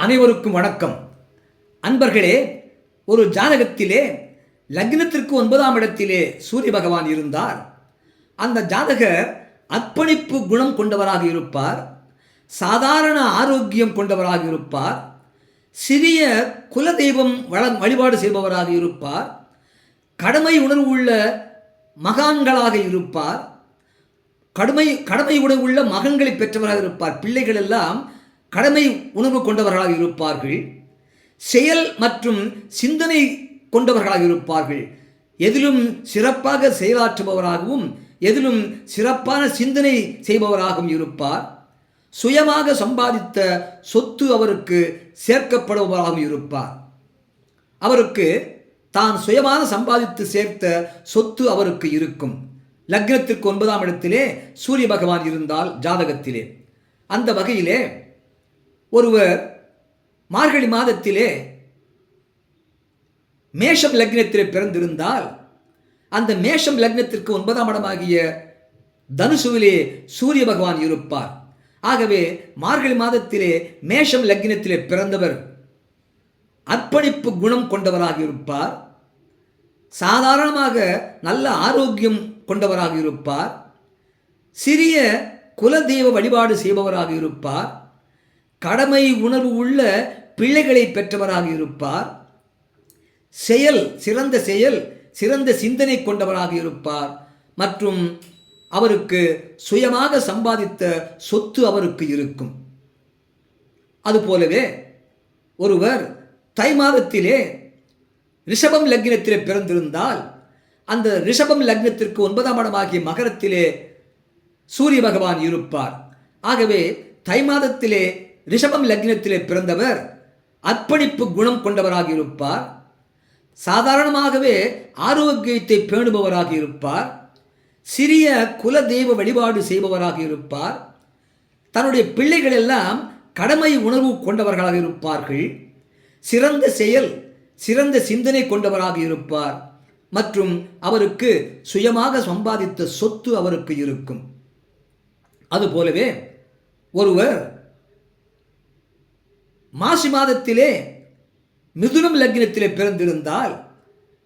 அனைவருக்கும் வணக்கம். அன்பர்களே ஒரு ஜாதகத்திலே லக்னத்திற்கு ஒன்பதாம் இடத்திலே சூரிய பகவான் இருந்தார். அந்த ஜாதகர் அர்ப்பணிப்பு குணம் கொண்டவராக இருப்பார். சாதாரண ஆரோக்கியம் கொண்டவராக இருப்பார். சிறிய குலதெய்வம் வள வழிபாடு செய்பவராக இருப்பார். கடமை உணர்வு உள்ள மகான்களாக இருப்பார். கடுமை கடமை உணர்வுள்ள மகன்களை பெற்றவராக இருப்பார். பிள்ளைகள் எல்லாம் கடமை உணர்வு கொண்டவர்களாக இருப்பார்கள். செயல் மற்றும் சிந்தனை கொண்டவர்களாக இருப்பார்கள். எதிலும் சிறப்பாக செயலாற்றுபவராகவும் எதிலும் சிறப்பான சிந்தனை செய்பவராகவும் இருப்பார். சுயமாக சம்பாதித்த சொத்து அவருக்கு சேர்க்கப்படுபவராகவும் இருப்பார். அவருக்கு தான் சுயமாக சம்பாதித்து சேர்த்த சொத்து அவருக்கு இருக்கும். லக்னத்திற்கு ஒன்பதாம் இடத்திலே சூரிய பகவான் இருந்தால் ஜாதகத்திலே. அந்த வகையிலே ஒருவர் மார்கழி மாதத்திலே மேஷம் லக்னத்திலே பிறந்திருந்தால் அந்த மேஷம் லக்னத்திற்கு ஒன்பதாம் இடமாகிய தனுசுவிலே சூரிய பகவான் இருப்பார். ஆகவே மார்கழி மாதத்திலே மேஷம் லக்னத்திலே பிறந்தவர் அர்ப்பணிப்பு குணம் கொண்டவராக இருப்பார். சாதாரணமாக நல்ல ஆரோக்கியம் கொண்டவராக இருப்பார். சிறிய குலதெய்வ வழிபாடு செய்பவராக இருப்பார். கடமை உணர்வு உள்ள பிள்ளைகளை பெற்றவராக இருப்பார். செயல் சிறந்த செயல் சிறந்த சிந்தனை கொண்டவராக இருப்பார். மற்றும் அவருக்கு சுயமாக சம்பாதித்த சொத்து அவருக்கு இருக்கும். அதுபோலவே ஒருவர் தை மாதத்திலே ரிஷபம் லக்னத்திலே பிறந்திருந்தால் அந்த ரிஷபம் லக்னத்திற்கு ஒன்பதாம் இடமாகிய மகரத்திலே சூரிய பகவான் இருப்பார். ஆகவே தை மாதத்திலே ரிஷபம் லக்னத்திலே பிறந்தவர் அர்ப்பணிப்பு குணம் கொண்டவராக இருப்பார். சாதாரணமாகவே ஆரோக்கியத்தை பேணுபவராக இருப்பார். சிறிய குல தெய்வ வழிபாடு செய்பவராக இருப்பார். தன்னுடைய பிள்ளைகள் எல்லாம் கடமை உணர்வு கொண்டவர்களாக இருப்பார்கள். சிறந்த செயல் சிறந்த சிந்தனை கொண்டவராக இருப்பார். மற்றும் அவருக்கு சுயமாக சம்பாதித்த சொத்து அவருக்கு இருக்கும். அதுபோலவே ஒருவர் மாசி மாதத்திலே மிதுனம் லக்னத்திலே பிறந்திருந்தால்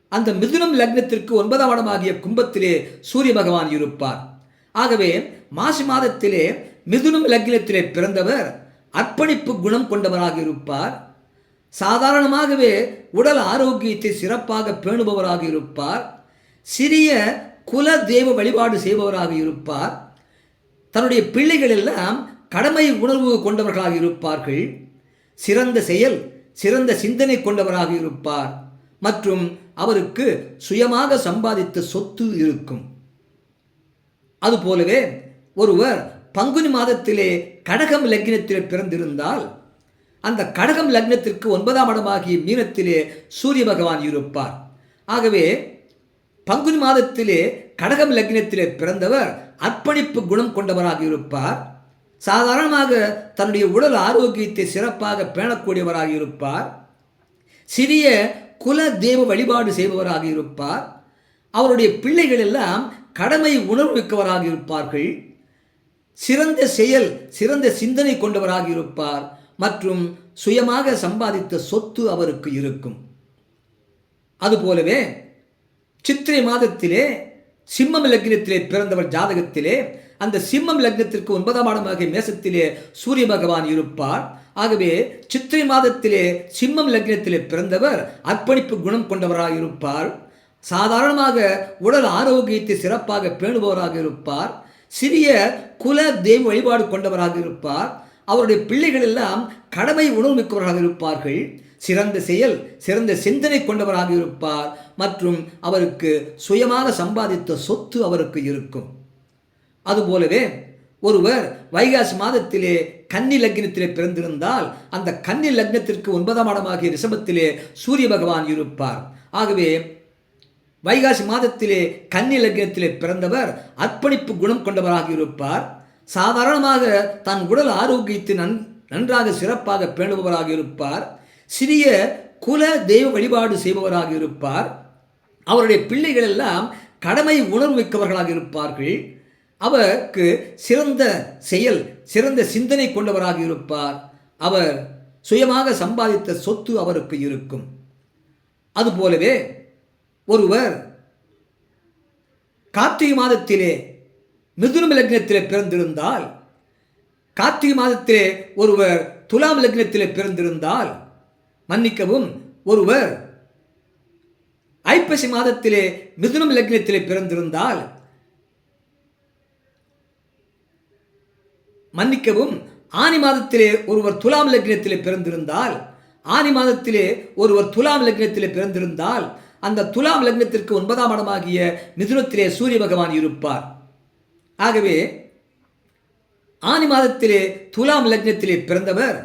அந்த மிதுனம் லக்னத்திற்கு ஒன்பதாம் இடமாகிய கும்பத்திலே சூரிய பகவான் இருப்பார். ஆகவே மாசி மாதத்திலே மிதுனம் லக்னத்திலே பிறந்தவர் அர்ப்பணிப்பு குணம் கொண்டவராக இருப்பார். சாதாரணமாகவே உடல் ஆரோக்கியத்தை சிறப்பாக பேணுபவராக இருப்பார். சிறிய குல தெய்வ வழிபாடு செய்பவராக இருப்பார். தன்னுடைய பிள்ளைகள் எல்லாம் கடமை உணர்வு கொண்டவர்களாக இருப்பார்கள். சிறந்த செயல் சிறந்த சிந்தனை கொண்டவராக இருப்பார். மற்றும் அவருக்கு சுயமாக சம்பாதித்த சொத்து இருக்கும். அதுபோலவே ஒருவர் பங்குனி மாதத்திலே கடகம் லக்னத்திலே பிறந்திருந்தால் அந்த கடகம் லக்னத்திற்கு ஒன்பதாம் இடமாகிய மீனத்திலே சூரிய பகவான் இருப்பார். ஆகவே பங்குனி மாதத்திலே கடகம் லக்னத்திலே பிறந்தவர் அர்ப்பணிப்பு குணம் கொண்டவராக இருப்பார். சாதாரணமாக தன்னுடைய உடல் ஆரோக்கியத்தை சிறப்பாக பேணக்கூடியவராக இருப்பார். சிறிய குல தெய்வ வழிபாடு செய்பவராக இருப்பார். அவருடைய பிள்ளைகள் எல்லாம் கடமை உணர்வு மிக்கவராக இருப்பார்கள். சிறந்த செயல் சிறந்த சிந்தனை கொண்டவராக இருப்பார். மற்றும் சுயமாக சம்பாதித்த சொத்து அவருக்கு இருக்கும். அதுபோலவே சித்திரை மாதத்திலே சிம்மம் லக்னத்திலே பிறந்தவர் ஜாதகத்திலே அந்த சிம்மம் லக்னத்திற்கு ஒன்பதாம் ஆடமாக மேசத்திலே சூரிய பகவான் இருப்பார். ஆகவே சித்திரை மாதத்திலே சிம்மம் லக்னத்திலே பிறந்தவர் அர்ப்பணிப்பு குணம் கொண்டவராக இருப்பார். சாதாரணமாக உடல் ஆரோக்கியத்தை சிறப்பாக பேணுபவராக இருப்பார். சிறிய குல தெய்வ வழிபாடு கொண்டவராக இருப்பார். அவருடைய பிள்ளைகள் எல்லாம் கடமை உணர்வு மிக்கவர்களாக இருப்பார்கள். சிறந்த செயல் சிறந்த சிந்தனை கொண்டவராக இருப்பார். மற்றும் அவருக்கு சுயமாக சம்பாதித்த சொத்து அவருக்கு இருக்கும். அதுபோலவே ஒருவர் வைகாசி மாதத்திலே கன்னி லக்னத்திலே பிறந்திருந்தால் அந்த கன்னி லக்னத்திற்கு ஒன்பதாம் இடமாகிய ரிஷபத்திலே சூரிய பகவான் இருப்பார். ஆகவே வைகாசி மாதத்திலே கன்னி லக்னத்திலே பிறந்தவர் அர்ப்பணிப்பு குணம் கொண்டவராக இருப்பார். சாதாரணமாக தன் உடல் ஆரோக்கியத்தை நன் நன்றாக சிறப்பாக பேணுபவராக இருப்பார். சிறிய குல தெய்வ வழிபாடு செய்பவராக இருப்பார். அவருடைய பிள்ளைகள் எல்லாம் கடமை உணர்வு மிக்கவர்களாக இருப்பார்கள். அவருக்கு சிறந்த செயல் சிறந்த சிந்தனை கொண்டவராக இருப்பார். அவர் சுயமாக சம்பாதித்த சொத்து அவருக்கு இருக்கும். அதுபோலவே ஒருவர் கார்த்திகை மாதத்திலே மிதுனம் லக்னத்திலே பிறந்திருந்தால் கார்த்திகை மாதத்திலே ஒருவர் துலாம் லக்னத்திலே பிறந்திருந்தால் மன்னிக்கவும் ஒருவர் ஐப்பசி மாதத்திலே மிதுனம் லக்னத்திலே பிறந்திருந்தால் மன்னிக்கவும். ஆனி மாதத்திலே ஒருவர் துலாம் லக்னத்திலே பிறந்திருந்தால் ஆனி மாதத்திலே ஒருவர் துலாம் லக்னத்திலே பிறந்திருந்தால் அந்த துலாம் லக்னத்திற்கு ஒன்பதாம் இடமாகிய மிதுனத்திலே சூரிய பகவான் இருப்பார். ஆகவே ஆனி மாதத்திலே துலாம் லக்னத்திலே பிறந்தவர்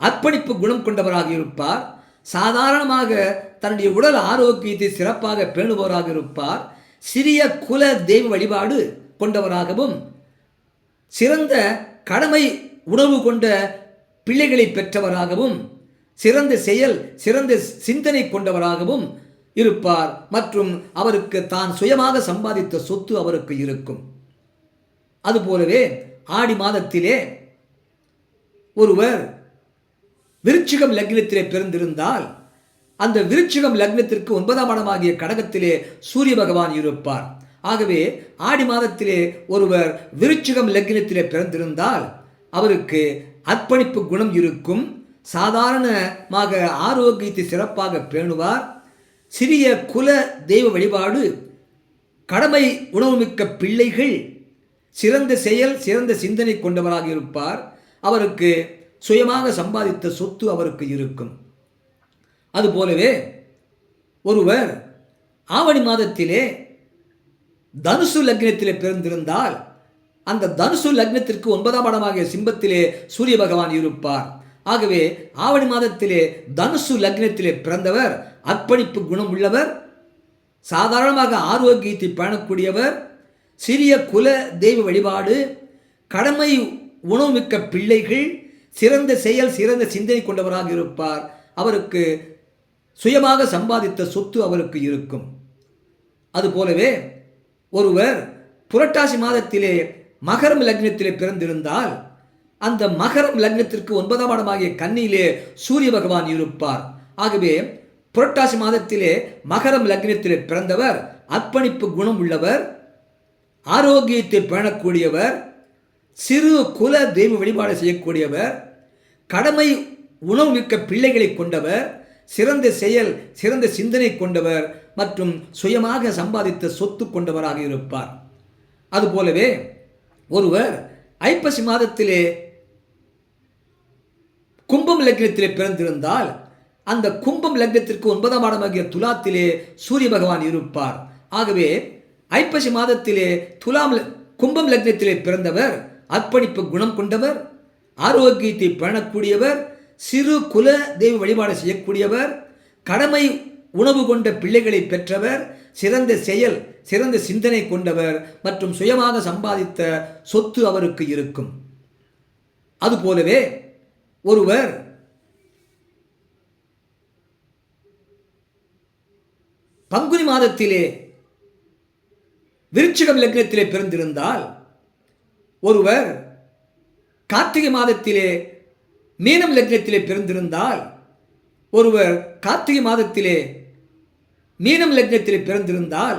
அர்ப்பணிப்பு குணம் கொண்டவராக இருப்பார் சாதாரணமாக தன்னுடைய உடல் ஆரோக்கியத்தை சிறப்பாக பேணுபவராக இருப்பார் சிறிய குல தெய்வ வழிபாடு கொண்டவராகவும் சிறந்த கடமை உணவு கொண்ட பிள்ளைகளை பெற்றவராகவும் சிறந்த செயல் சிறந்த சிந்தனை கொண்டவராகவும் இருப்பார். மற்றும் அவருக்கு தான் சுயமாக சம்பாதித்த சொத்து அவருக்கு இருக்கும். அதுபோலவே ஆடி மாதத்திலே ஒருவர் விருச்சிகம் லக்னத்திலே பிறந்திருந்தால் அந்த விருச்சிகம் லக்னத்திற்கு ஒன்பதாம் இடமாகிய கடகத்திலே சூரிய பகவான் இருப்பார். ஆகவே ஆடி மாதத்திலே ஒருவர் விருச்சிகம் லக்னத்திலே பிறந்திருந்தால் அவருக்கு அர்ப்பணிப்பு குணம் இருக்கும். சாதாரணமாக ஆரோக்கியத்தை சிறப்பாக பேணுவார். சிறிய குல தெய்வ வழிபாடு கடமை உணவுமிக்க பிள்ளைகள் சிறந்த செயல் சிறந்த சிந்தனை கொண்டவராக இருப்பார். அவருக்கு சுயமாக சம்பாதித்த சொத்து அவருக்கு இருக்கும். அதுபோலவே ஒருவர் ஆவணி மாதத்திலே தனுசு லக்னத்திலே பிறந்திருந்தால் அந்த தனுசு லக்னத்திற்கு ஒன்பதாம் இடமாகிய சிம்பத்திலே சூரிய பகவான் இருப்பார். ஆகவே ஆவணி மாதத்திலே தனுசு லக்னத்திலே பிறந்தவர் அர்ப்பணிப்பு குணம் உள்ளவர் சாதாரணமாக ஆரோக்கியத்தை பேணக்கூடியவர் சிறிய குல தெய்வ வழிபாடு கடமை உணவுமிக்க பிள்ளைகள் சிறந்த செயல் சிறந்த சிந்தனை கொண்டவராக இருப்பார். அவருக்கு சுயமாக சம்பாதித்த சொத்து அவருக்கு இருக்கும். அதுபோலவே ஒருவர் புரட்டாசி மாதத்திலே மகரம் லக்னத்திலே பிறந்திருந்தால் அந்த மகரம் லக்னத்திற்கு ஒன்பதாம் இடமாகிய கன்னியிலே சூரிய பகவான் இருப்பார். ஆகவே புரட்டாசி மாதத்திலே மகரம் லக்னத்திலே பிறந்தவர் அர்ப்பணிப்பு குணம் உள்ளவர் ஆரோக்கியத்தை பேணக்கூடியவர் சிறு குல தெய்வ வழிபாடு செய்யக்கூடியவர் கடமை உணவு மிக்க பிள்ளைகளை கொண்டவர் சிறந்த செயல் சிறந்த சிந்தனை கொண்டவர் மற்றும் சுயமாக சம்பாதித்த சொத்து கொண்டவராக இருப்பார். அதுபோலவே ஒருவர் ஐப்பசி மாதத்திலே கும்பம் லக்னத்திலே பிறந்திருந்தால் அந்த கும்பம் லக்னத்திற்கு ஒன்பதாம் மாடமாகிய துலாத்திலே சூரிய பகவான் இருப்பார். ஆகவே ஐப்பசி மாதத்திலே துலாம் கும்பம் லக்னத்திலே பிறந்தவர் அர்ப்பணிப்பு குணம் கொண்டவர் ஆரோக்கியத்தை பேணக்கூடியவர் சிறு குல தெய்வ வழிபாடு செய்யக்கூடியவர் கடமை உணவு கொண்ட பிள்ளைகளை பெற்றவர் சிறந்த செயல் சிறந்த சிந்தனை கொண்டவர் மற்றும் சுயமாக சம்பாதித்த சொத்து அவருக்கு இருக்கும். அதுபோலவே ஒருவர் பங்குனி மாதத்திலே விருச்சிகம் லக்னத்திலே பிறந்திருந்தால் ஒருவர் கார்த்திகை மாதத்திலே மீனம் லக்னத்திலே பிறந்திருந்தால் ஒருவர் கார்த்திகை மாதத்திலே மீனம் லக்னத்திலே பிறந்திருந்தால்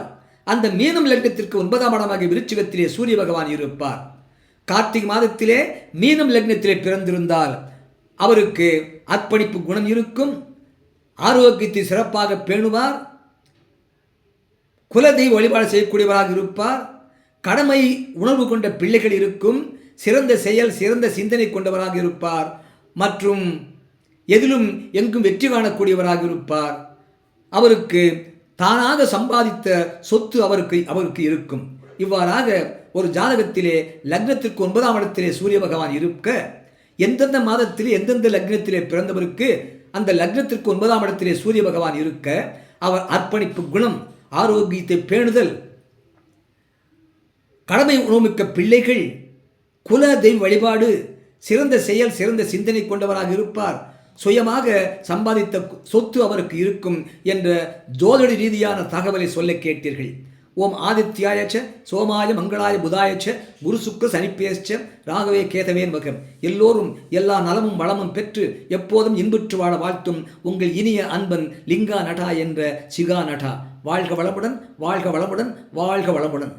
அந்த மீனம் லக்னத்திற்கு ஒன்பதாம் இடமாக விருச்சிகத்திலே சூரிய பகவான் இருப்பார். கார்த்திகை மாதத்திலே மீனம் லக்னத்திலே பிறந்திருந்தால் அவருக்கு அர்ப்பணிப்பு குணம் இருக்கும் ஆரோக்கியத்தை சிறப்பாக பேணுவார் குலதெய்வ வழிபாடு செய்யக்கூடியவராக இருப்பார் கடமை உணர்வு கொண்ட பிள்ளைகள் இருக்கும் சிறந்த செயல் சிறந்த சிந்தனை கொண்டவராக இருப்பார் மற்றும் எதிலும் எங்கும் வெற்றி காணக்கூடியவராக இருப்பார். அவருக்கு தானாக சம்பாதித்த சொத்து அவருக்கு அவருக்கு இருக்கும். இவ்வாறாக ஒரு ஜாதகத்திலே லக்னத்திற்கு ஒன்பதாம் இடத்திலே சூரிய பகவான் இருக்க எந்தெந்த மாதத்திலே எந்தெந்த லக்னத்திலே பிறந்தவருக்கு அந்த லக்னத்திற்கு ஒன்பதாம் இடத்திலே சூரிய பகவான் இருக்க அவர் அர்ப்பணிப்பு குணம் ஆரோக்கியத்தை பேணுதல் கடமை உணவுமிக்க பிள்ளைகள் குல தெய்வ வழிபாடு சிறந்த செயல் சிறந்த சிந்தனை கொண்டவராக இருப்பார். சுயமாக சம்பாதித்த சொத்து அவருக்கு இருக்கும் என்ற ஜோதிட ரீதியான தகவலை சொல்ல கேட்டீர்கள். ஓம் ஆதித்யாயச்ச சோமாய மங்களாய புதாயச்ச குரு சுக்ர சனிப்பேச்ச ராகவே கேதவேன் வகம் எல்லோரும் எல்லா நலமும் வளமும் பெற்று எப்போதும் இன்புற்று வாழ வாழ்த்தும் உங்கள் இனிய அன்பன் லிங்கா நடா என்ற சிகா நடா வாழ்க வளமுடன் வாழ்க வளமுடன் வாழ்க வளமுடன்.